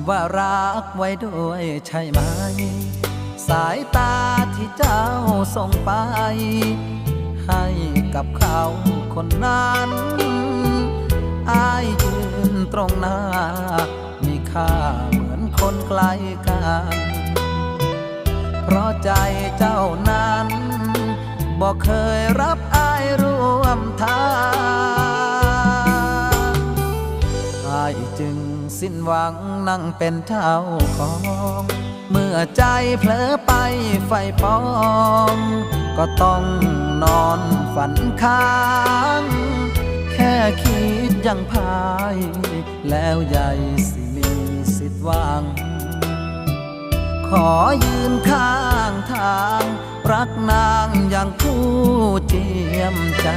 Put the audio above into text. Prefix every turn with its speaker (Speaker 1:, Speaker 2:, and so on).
Speaker 1: ำว่ารักไว้ด้วยใช่ไหม สายตาที่เจ้าส่งไป ให้กับเขาคนนั้น อายยืนตรงหน้า มีค่าเหมือนคนไกลกัน เพราะใจเจ้านั้นบอกเคยรับอายร่วมทางอายจึง สิ้นหวังนั่งเป็นเจ้าของ เมื่อใจเผลอไปไฟปอง ก็ต้องนอนฝันค้าง แค่คิดยังพาย แล้วใหญ่สิมีสิทธิ์หวังขอยืนข้างทาง รักนางอย่างผู้เจียมใจ